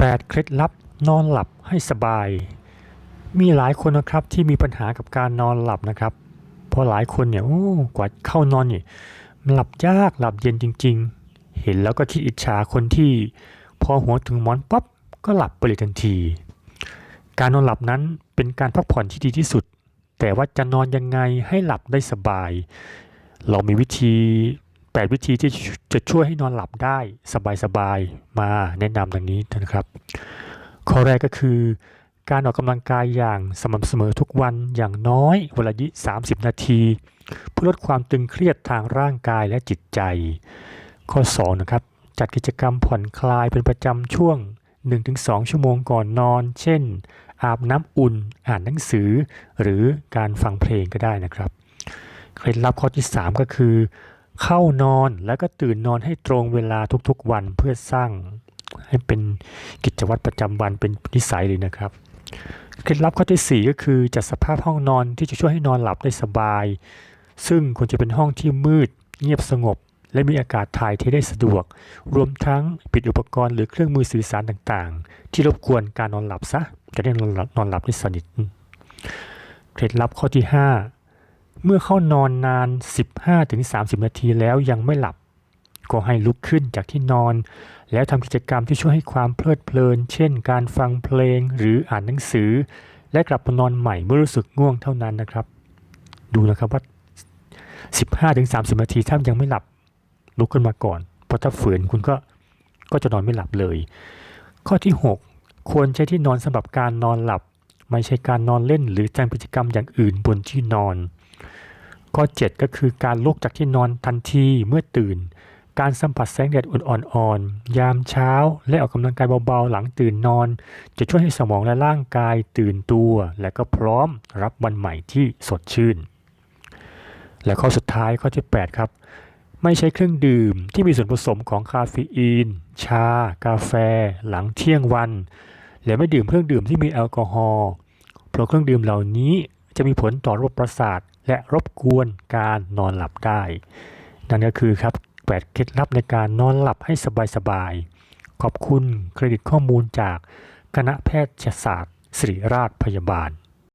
8 เคล็ดลับนอนหลับให้สบาย มีหลายคนนะครับที่มีปัญหากับการนอนหลับนะครับ เพราะหลายคนเนี่ยโอ้กว่าเข้านอนเนี่ยหลับยากหลับเย็นจริง ๆ เห็นแล้วก็คิดอิจฉาคนที่พอหัวถึงหมอนปั๊บก็หลับไปเลยทันที การนอนหลับนั้นเป็นการพักผ่อนที่ดีที่สุด แต่ว่าจะนอนยังไงให้หลับได้สบาย เรามีวิธี 8 วิธีที่จะช่วยให้นอนหลับได้สบายๆมาแนะนำดังนี้นะครับ ข้อแรกก็คือ การออกกำลังกายอย่างสม่ำเสมอทุกวันอย่างน้อยวันละ30 นาที เพื่อลดความตึงเครียดทางร่างกายและจิตใจ ข้อ2นะครับจัดกิจกรรมผ่อนคลายเป็นประจำช่วง 1-2 ชั่วโมงก่อนนอน เช่น อาบน้ำอุ่น อ่านหนังสือ หรือการฟังเพลงก็ได้นะครับ เคล็ดลับข้อที่ 3 ก็คือ เข้านอนแล้วก็ตื่นนอนให้ตรงเวลาทุกๆวันเพื่อสร้างให้เป็นกิจวัตรประจำวันเป็นนิสัยเลยนะครับเคล็ดลับข้อที่ 4 ก็คือจัดสภาพห้องนอนที่จะช่วยให้นอนหลับได้สบาย ซึ่งควรจะเป็นห้องที่มืด เงียบสงบ และมีอากาศถ่ายเทได้สะดวก รวมทั้งปิดอุปกรณ์หรือเครื่องมือสื่อสารต่างๆ ที่รบกวนการนอนหลับซะจะได้นอนหลับนอนหลับได้สนิทเคล็ดลับข้อที่ 5 เมื่อเข้านอนนาน 15-30 นาทีแล้วยังไม่หลับ ก็ให้ลุกขึ้นจากที่นอน แล้วทำกิจกรรมที่ช่วยให้ความเพลิดเพลิน เช่น การฟังเพลงหรืออ่านหนังสือ และกลับมานอนใหม่เมื่อรู้สึกง่วงเท่านั้นนะครับ ดูนะครับว่า 15-30 นาทีถ้ายังไม่หลับ ลุกขึ้นมาก่อนเพราะถ้าฝืนคุณก็ก็จะนอนไม่หลับเลย ข้อที่ 6 ควรใช้ที่นอนสำหรับการนอนหลับ ไม่ใช่การนอนเล่นหรือทำกิจกรรมอย่างอื่นบนที่นอน ข้อ 7 ก็คือการลุกจากที่นอนทันทีเมื่อตื่น การสัมผัสแสงแดดอ่อนๆ ยามเช้า และออกกำลังกายเบาๆ หลังตื่นนอน จะช่วยให้สมองและร่างกายตื่นตัว และก็พร้อมรับวันใหม่ที่สดชื่น และข้อสุดท้ายข้อที่ 8 ครับ ไม่ใช้เครื่องดื่มที่มีส่วนผสมของคาเฟอีน ชา กาแฟ หลังเที่ยงวัน และไม่ดื่มเครื่องดื่มที่มีแอลกอฮอล์เพราะเครื่องดื่มเหล่านี้ จะมีผลต่อระบบประสาท และรบกวนการนอนหลับได้ นั่นก็คือครับแปดเคล็ดลับในการนอนหลับให้สบายๆขอบคุณเครดิตข้อมูลจากคณะแพทยศาสตร์ ศิริราชพยาบาล